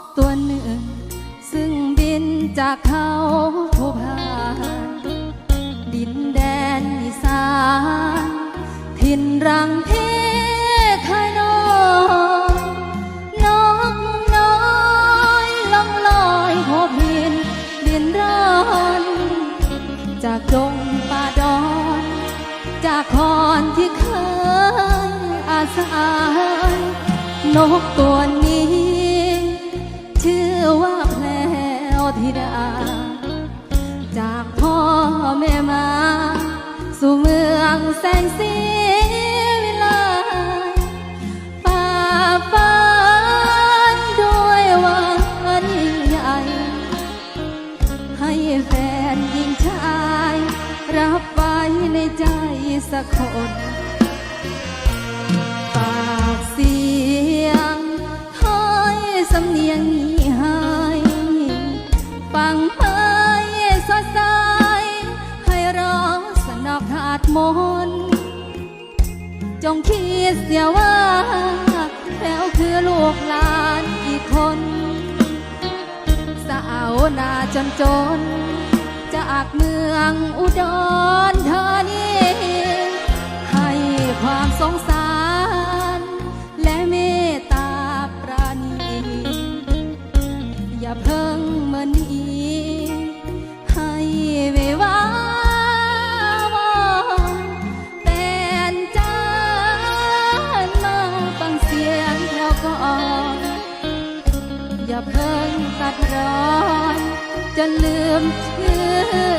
กตัวหนึ่ง ซึ่งบินจากเขาภูพานดินแดนอีสานถิ่นรังเพคายนกน้อยลองลอยหอบหินดินร้อนจากดงป่าดอนจากคอที่เคยอาศัยนกตัวนี้ ธิดา จากพ่อแม่มา สู่เมืองแสนสีวิไลป่าฝันด้วยวันยิ่งใหญ่ ให้แฟนหญิงชาย รับไว้ในใจสักคน ฟังไปสดใสให้รอสนอกขาดมน จงคิดเสียว่าแล้วคือลูกหลานอีกคน สาวนาจนจนจากเมืองอุดร เพิ่งตัดร้อน จนลืมชื่อ